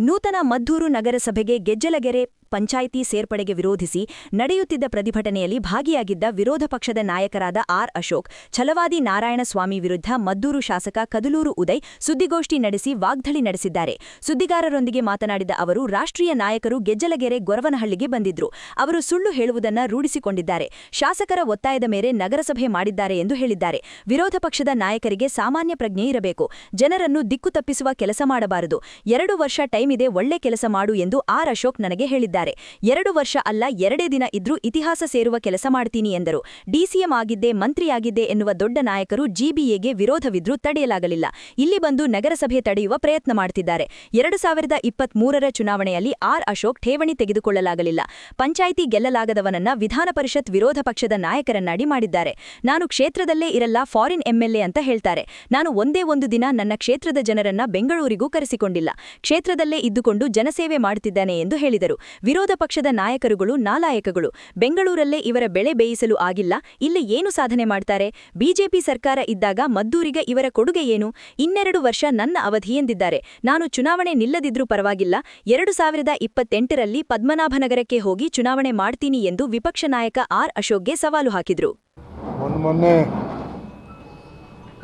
ನೂತನ ಮದ್ದೂರು ನಗರಸಭೆಗೆ ಗೆಜ್ಜಲಗೆರೆ ಪಂಚಾಯಿತಿ ಸೇರ್ಪಡೆಗೆ ವಿರೋಧಿಸಿ ನಡೆಯುತ್ತಿದ್ದ ಪ್ರತಿಭಟನೆಯಲ್ಲಿ ಭಾಗಿಯಾಗಿದ್ದ ವಿರೋಧ ಪಕ್ಷದ ನಾಯಕರಾದ ಆರ್ ಅಶೋಕ್, ಛಲವಾದಿ ನಾರಾಯಣಸ್ವಾಮಿ ವಿರುದ್ಧ ಮದ್ದೂರು ಶಾಸಕ ಕದಲೂರು ಉದಯ್ ಸುದ್ದಿಗೋಷ್ಠಿ ನಡೆಸಿ ವಾಗ್ದಳಿ ನಡೆಸಿದ್ದಾರೆ. ಸುದ್ದಿಗಾರರೊಂದಿಗೆ ಮಾತನಾಡಿದ ಅವರು, ರಾಷ್ಟ್ರೀಯ ನಾಯಕರು ಗೆಜ್ಜಲಗೆರೆ ಗೊರವನಹಳ್ಳಿಗೆ ಬಂದಿದ್ರು. ಅವರು ಸುಳ್ಳು ಹೇಳುವುದನ್ನ ರೂಢಿಸಿಕೊಂಡಿದ್ದಾರೆ. ಶಾಸಕರ ಒತ್ತಾಯದ ಮೇರೆ ನಗರಸಭೆ ಮಾಡಿದ್ದಾರೆ ಎಂದು ಹೇಳಿದ್ದಾರೆ. ವಿರೋಧ ಪಕ್ಷದ ನಾಯಕರಿಗೆ ಸಾಮಾನ್ಯ ಪ್ರಜ್ಞೆ ಇರಬೇಕು. ಜನರನ್ನು ದಿಕ್ಕು ತಪ್ಪಿಸುವ ಕೆಲಸ ಮಾಡಬಾರದು. ಎರಡು ವರ್ಷ ಟೈಮ್ ಇದೆ, ಒಳ್ಳೆ ಕೆಲಸ ಮಾಡು ಎಂದು ಆರ್ ಅಶೋಕ್ ನನಗೆ ಹೇಳಿದ್ದಾರೆ. ಎರಡು ವರ್ಷ ಅಲ್ಲ, ಎರಡೇ ದಿನ ಇದ್ರೂ ಇತಿಹಾಸ ಸೇರುವ ಕೆಲಸ ಮಾಡ್ತೀನಿ ಎಂದರು. ಡಿಸಿಎಂ ಆಗಿದ್ದೆ, ಮಂತ್ರಿಯಾಗಿದ್ದೆ ಎನ್ನುವ ದೊಡ್ಡ ನಾಯಕರು ಜಿಬಿಎಗೆ ವಿರೋಧವಿದ್ರೂ ತಡೆಯಲಾಗಲಿಲ್ಲ. ಇಲ್ಲಿ ಬಂದು ನಗರಸಭೆ ತಡೆಯುವ ಪ್ರಯತ್ನ ಮಾಡ್ತಿದ್ದಾರೆ. ಎರಡು ಸಾವಿರದ ಇಪ್ಪತ್ತ್ ಮೂರರ ಚುನಾವಣೆಯಲ್ಲಿ ಆರ್ ಅಶೋಕ್ ಠೇವಣಿ ತೆಗೆದುಕೊಳ್ಳಲಾಗಲಿಲ್ಲ. ಪಂಚಾಯಿತಿ ಗೆಲ್ಲಲಾಗದವನನ್ನ ವಿಧಾನ ಪರಿಷತ್ ವಿರೋಧ ಪಕ್ಷದ ನಾಯಕರನ್ನಾಡಿ ಮಾಡಿದ್ದಾರೆ. ನಾನು ಕ್ಷೇತ್ರದಲ್ಲೇ ಇರಲ್ಲ, ಫಾರಿನ್ ಎಂಎಲ್ಎ ಅಂತ ಹೇಳ್ತಾರೆ. ನಾನು ಒಂದೇ ಒಂದು ದಿನ ನನ್ನ ಕ್ಷೇತ್ರದ ಜನರನ್ನ ಬೆಂಗಳೂರಿಗೂ ಕರೆಸಿಕೊಂಡಿಲ್ಲ. ಕ್ಷೇತ್ರದಲ್ಲೇ ಇದ್ದುಕೊಂಡು ಜನಸೇವೆ ಮಾಡುತ್ತಿದ್ದಾನೆ ಎಂದು ಹೇಳಿದರು. ವಿರೋಧ ಪಕ್ಷದ ನಾಯಕರುಗಳು ನಾಲಾಯಕಗಳು. ಬೆಂಗಳೂರಲ್ಲೇ ಇವರ ಬೆಳೆ ಬೇಯಿಸಲು ಆಗಿಲ್ಲ, ಇಲ್ಲಿ ಏನು ಸಾಧನೆ ಮಾಡ್ತಾರೆ? ಬಿಜೆಪಿ ಸರ್ಕಾರ ಇದ್ದಾಗ ಮದ್ದೂರಿಗೆ ಇವರ ಕೊಡುಗೆ ಏನು? ಇನ್ನೆರಡು ವರ್ಷ ನನ್ನ ಅವಧಿ ಎಂದಿದ್ದಾರೆ. ನಾನು ಚುನಾವಣೆ ನಿಲ್ಲದಿದ್ರೂ ಪರವಾಗಿಲ್ಲ. ಎರಡು ಸಾವಿರದ ಇಪ್ಪತ್ತೆಂಟರಲ್ಲಿ ಪದ್ಮನಾಭನಗರಕ್ಕೆ ಹೋಗಿ ಚುನಾವಣೆ ಮಾಡ್ತೀನಿ ಎಂದು ವಿಪಕ್ಷ ನಾಯಕ ಆರ್ ಅಶೋಕ್ಗೆ ಸವಾಲು ಹಾಕಿದ್ರು.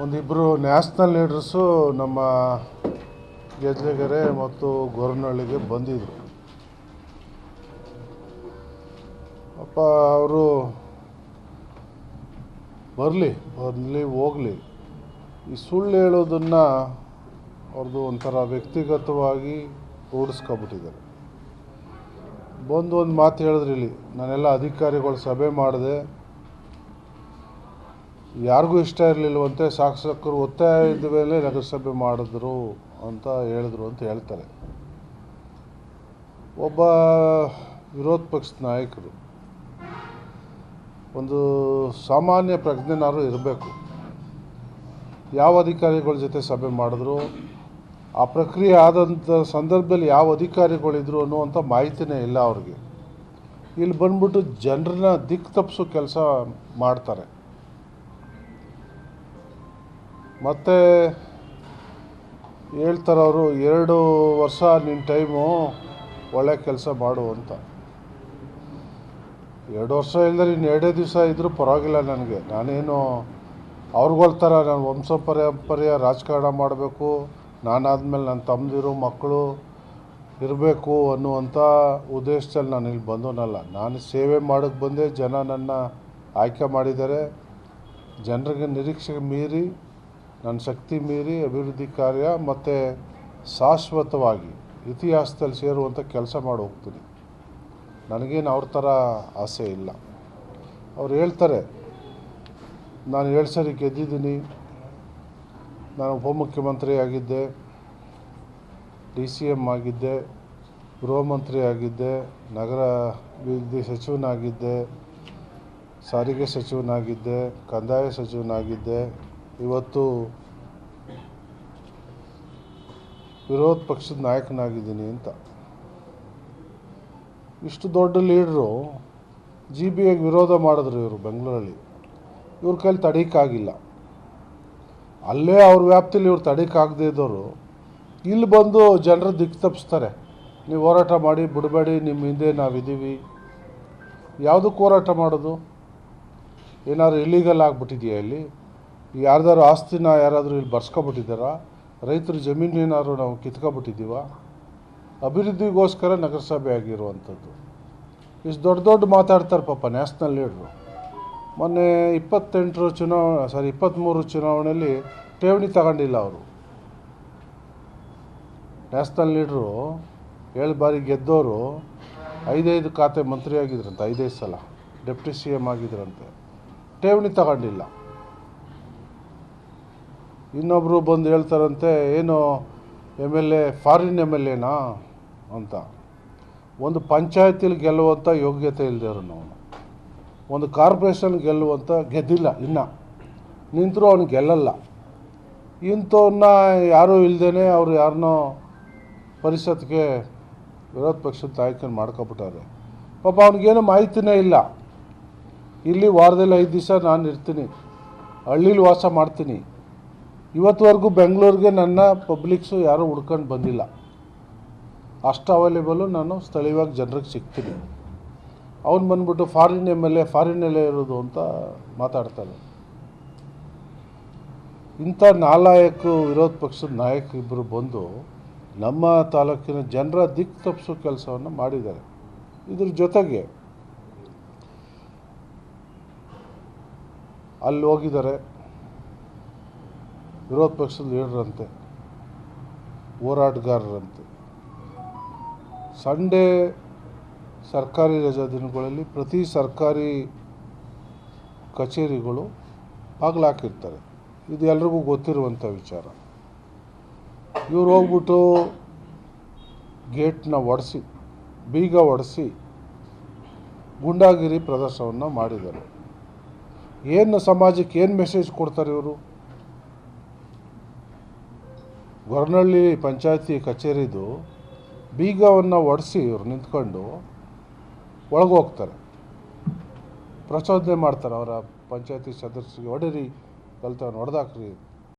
ಒಂದಿಬ್ಬರು ನ್ಯಾಷನಲ್ ಲೀಡರ್ಸು ನಮ್ಮ ಗೆಜ್ಜೆಗೆರೆ ಮತ್ತು ಗೊರನಹಳ್ಳಿಗೆ ಬಂದಿದ್ದರು ಅಪ್ಪ ಅವರು ಬರಲಿ ಬರಲಿ ಹೋಗಲಿ. ಈ ಸುಳ್ಳು ಹೇಳೋದನ್ನು ಅವ್ರದ್ದು ಒಂಥರ ವ್ಯಕ್ತಿಗತವಾಗಿ ರೂಢಿಸ್ಕೊಬಿಟ್ಟಿದ್ದಾರೆ. ಬಂದು ಒಂದು ಮಾತು ಹೇಳಿದ್ರಿ ಇಲ್ಲಿ, ನಾನೆಲ್ಲ ಅಧಿಕಾರಿಗಳು ಸಭೆ ಮಾಡಿದೆ, ಯಾರಿಗೂ ಇಷ್ಟ ಇರಲಿಲ್ಲವಂತೆ ಶಾಸಕರು ಇದ್ದ ಮೇಲೆ ನಗರಸಭೆ ಮಾಡಿದ್ರು ಅಂತ ಹೇಳಿದ್ರು ಅಂತ ಹೇಳ್ತಾರೆ. ಒಬ್ಬ ವಿರೋಧ ಪಕ್ಷದ ನಾಯಕರು. ಒಂದು ಸಾಮಾನ್ಯ ಪ್ರಜ್ಞೆನಾದ್ರು ಇರಬೇಕು. ಯಾವ ಅಧಿಕಾರಿಗಳ ಜೊತೆ ಸಭೆ ಮಾಡಿದ್ರು, ಆ ಪ್ರಕ್ರಿಯೆ ಆದಂಥ ಸಂದರ್ಭದಲ್ಲಿ ಯಾವ ಅಧಿಕಾರಿಗಳಿದ್ರು ಅನ್ನುವಂಥ ಮಾಹಿತಿನೇ ಇಲ್ಲ ಅವ್ರಿಗೆ. ಇಲ್ಲಿ ಬಂದ್ಬಿಟ್ಟು ಜನರನ್ನ ದಿಕ್ಕು ತಪ್ಪಿಸೋ ಕೆಲಸ ಮಾಡ್ತಾರೆ. ಮತ್ತು ಹೇಳ್ತಾರೆ ಅವರು ಎರಡು ವರ್ಷ ನಿನ್ನ ಟೈಮು ಒಳ್ಳೆ ಕೆಲಸ ಮಾಡು ಅಂತ. ಎರಡು ವರ್ಷ ಇಲ್ಲದ್ರೆ ಇನ್ನು ಎರಡೇ ದಿವಸ ಇದ್ದರೂ ಪರವಾಗಿಲ್ಲ ನನಗೆ. ನಾನೇನು ಅವ್ರುಗಳ ಥರ ನಾನು ವಂಶ ಪರಂಪರೆಯ ರಾಜಕಾರಣ ಮಾಡಬೇಕು, ನಾನಾದಮೇಲೆ ನನ್ನ ತಮ್ಮದಿರು ಮಕ್ಕಳು ಇರಬೇಕು ಅನ್ನುವಂಥ ಉದ್ದೇಶದಲ್ಲಿ ನಾನು ಇಲ್ಲಿ ಬಂದವನಲ್ಲ. ನಾನು ಸೇವೆ ಮಾಡೋಕ್ಕೆ ಬಂದೆ, ಜನ ನನ್ನ ಆಯ್ಕೆ ಮಾಡಿದ್ದಾರೆ. ಜನರಿಗೆ ನಿರೀಕ್ಷೆ ಮೀರಿ, ನನ್ನ ಶಕ್ತಿ ಮೀರಿ, ಅಭಿವೃದ್ಧಿ ಕಾರ್ಯ ಮತ್ತು ಶಾಶ್ವತವಾಗಿ ಇತಿಹಾಸದಲ್ಲಿ ಸೇರುವಂಥ ಕೆಲಸ ಮಾಡಿ ಹೋಗ್ತೀನಿ. ನನಗೇನು ಅವ್ರ ಥರ ಆಸೆ ಇಲ್ಲ. ಅವ್ರು ಹೇಳ್ತಾರೆ, ನಾನು ಏಳು ಸರಿ ಗೆದ್ದಿದ್ದೀನಿ. ನಾನು ಉಪಮುಖ್ಯಮಂತ್ರಿ ಆಗಿದ್ದೆ. ಡಿ ಸಿ ಎಂ ಆಗಿದ್ದೆ. ಗೃಹ ಮಂತ್ರಿ ಆಗಿದ್ದೆ. ನಗರ ಅಭಿವೃದ್ಧಿ ಸಚಿವನಾಗಿದ್ದೆ. ಸಾರಿಗೆ ಸಚಿವನಾಗಿದ್ದೆ. ಕಂದಾಯ ಸಚಿವನಾಗಿದ್ದೆ. ಇವತ್ತು ವಿರೋಧ ಪಕ್ಷದ ನಾಯಕನಾಗಿದ್ದೀನಿ ಅಂತ. ಇಷ್ಟು ದೊಡ್ಡ ಲೀಡ್ರು ಜಿ ಬಿ ಎಗೆ ವಿರೋಧ ಮಾಡಿದ್ರು ಇವರು ಬೆಂಗಳೂರಲ್ಲಿ. ಇವ್ರ ಕೈಲಿ ತಡೀಕಾಗಿಲ್ಲ. ಅಲ್ಲೇ ಅವ್ರ ವ್ಯಾಪ್ತಿಲಿ ಇವ್ರು ತಡೀಕಾಗದೇ ಇದ್ದವರು ಇಲ್ಲಿ ಬಂದು ಜನರ ದಿಕ್ಕು ತಪ್ಪಿಸ್ತಾರೆ ನೀವು ಹೋರಾಟ ಮಾಡಿ, ಬಿಡಬೇಡಿ ನಿಮ್ಮ ಹಿಂದೆ ನಾವಿದ್ದೀವಿ. ಯಾವುದಕ್ಕೆ ಹೋರಾಟ ಮಾಡೋದು? ಏನಾದ್ರು ಇಲೀಗಲ್ ಆಗಿಬಿಟ್ಟಿದೆಯಾ ಇಲ್ಲಿ? ಯಾರ್ದಾರು ಆಸ್ತಿನ ಯಾರಾದರೂ ಇಲ್ಲಿ ಬರ್ಸ್ಕೊಬಿಟ್ಟಿದ್ದಾರಾ? ರೈತರ ಜಮೀನು ಏನಾದ್ರು ನಾವು ಕಿತ್ಕೊಬಿಟ್ಟಿದ್ದೀವ? ಅಭಿವೃದ್ಧಿಗೋಸ್ಕರ ನಗರಸಭೆ ಆಗಿರುವಂಥದ್ದು. ಇಷ್ಟು ದೊಡ್ಡ ದೊಡ್ಡ ಮಾತಾಡ್ತಾರೆ ಪಾಪ ನ್ಯಾಷನಲ್ ಲೀಡ್ರು. ಮೊನ್ನೆ ಇಪ್ಪತ್ತೆಂಟರ ಚುನಾವಣೆ ಸಾರಿ ಇಪ್ಪತ್ತ್ಮೂರು ಚುನಾವಣೆಯಲ್ಲಿ ಠೇವಣಿ ತಗೊಂಡಿಲ್ಲ ಅವರು. ನ್ಯಾಷನಲ್ ಲೀಡ್ರು ಏಳು ಬಾರಿ ಗೆದ್ದವರು ಐದೈದು ಖಾತೆ ಮಂತ್ರಿ ಆಗಿದ್ರಂತೆ, ಐದೈದು ಸಲ, ಡೆಪ್ಟಿ ಸಿ ಎಂ ಆಗಿದ್ರಂತೆ. ಠೇವಣಿ ತಗೊಂಡಿಲ್ಲ. ಇನ್ನೊಬ್ಬರು ಬಂದು ಹೇಳ್ತಾರಂತೆ, ಏನು M L A foreign M L ಎನಾ ಅಂತ. ಒಂದು ಪಂಚಾಯತಿಲಿ ಗೆಲ್ಲುವಂಥ ಯೋಗ್ಯತೆ ಇಲ್ಲದೇವ್ರು ಅವನು. ಒಂದು ಕಾರ್ಪೊರೇಷನ್ ಗೆಲ್ಲುವಂಥ ಗೆದ್ದಿಲ್ಲ ಇನ್ನು. ನಿಂತರೂ ಅವನು ಗೆಲ್ಲಲ್ಲ. ಇಂಥವನ್ನ ಯಾರೂ ಇಲ್ಲದೇ ಅವರು ಯಾರನ್ನೋ ಪರಿಷತ್ಗೆ ವಿರೋಧ ಪಕ್ಷದ ನಾಯಕನ ಮಾಡ್ಕೊಬಿಟ್ಟಾರೆ. ಪಾಪ ಅವ್ನಿಗೇನು ಮಾಹಿತಿನೇ ಇಲ್ಲ. ಇಲ್ಲಿ ವಾರದಲ್ಲಿ ಐದು ದಿವಸ ನಾನು ಇರ್ತೀನಿ. ಹಳ್ಳೀಲಿ ವಾಸ ಮಾಡ್ತೀನಿ. ಇವತ್ತುವರೆಗೂ ಬೆಂಗಳೂರಿಗೆ ನನ್ನ ಪಬ್ಲಿಕ್ಸು ಯಾರೂ ಹುಡ್ಕೊಂಡು ಬಂದಿಲ್ಲ. ಅಷ್ಟು ಅವೈಲೇಬಲು ನಾನು ಸ್ಥಳೀಯವಾಗಿ ಜನರಿಗೆ ಸಿಗ್ತೀನಿ. ಅವನು ಬಂದ್ಬಿಟ್ಟು ಫಾರಿನ್ ಎಂ ಎಲ್ ಎ ಫಾರಿನಲ್ಲೇ ಇರೋದು ಅಂತ ಮಾತಾಡ್ತಾನೆ. ಇಂಥ ನಾಲಾಯಕು ವಿರೋಧ ಪಕ್ಷದ ನಾಯಕ ಇಬ್ಬರು ಬಂದು ನಮ್ಮ ತಾಲೂಕಿನ ಜನರ ದಿಕ್ಕು ತಪ್ಪಿಸೋ ಕೆಲಸವನ್ನು ಮಾಡಿದ್ದಾರೆ. ಇದ್ರ ಜೊತೆಗೆ ಅಲ್ಲಿ ಹೋಗಿದ್ದಾರೆ. ವಿರೋಧ ಪಕ್ಷದ ಲೀಡರಂತೆ, ಹೋರಾಟಗಾರರಂತೆ. ಸಂಡೇ ಸರ್ಕಾರಿ ರಜಾ ದಿನಗಳಲ್ಲಿ ಪ್ರತಿ ಸರ್ಕಾರಿ ಕಚೇರಿಗಳು ಬಾಗಿಲಾಕಿರ್ತಾರೆ. ಇದು ಎಲ್ರಿಗೂ ಗೊತ್ತಿರುವಂಥ ವಿಚಾರ. ಇವ್ರು ಹೋಗ್ಬಿಟ್ಟು ಗೇಟ್ನ ಒಡೆಸಿ, ಬೀಗ ಒಡೆಸಿ ಗುಂಡಾಗಿರಿ ಪ್ರದರ್ಶನವನ್ನು ಮಾಡಿದ್ದಾರೆ. ಏನು ಸಮಾಜಕ್ಕೆ ಏನು ಮೆಸೇಜ್ ಕೊಡ್ತಾರೆ ಇವರು? ಗೊರನಹಳ್ಳಿ ಪಂಚಾಯತಿ ಕಚೇರಿದು ಬೀಗವನ್ನು ಒಡೆಸಿ ಇವ್ರು ನಿಂತ್ಕೊಂಡು ಒಳಗೆ ಹೋಗ್ತಾರೆ ಪ್ರಚೋದನೆ ಮಾಡ್ತಾರೆ ಅವರ ಪಂಚಾಯತಿ ಸದಸ್ಯರಿಗೆ ಹೊಡೀರಿ ಕಲ್ತವನು ಹೊಡೆದಾಕ್ರಿ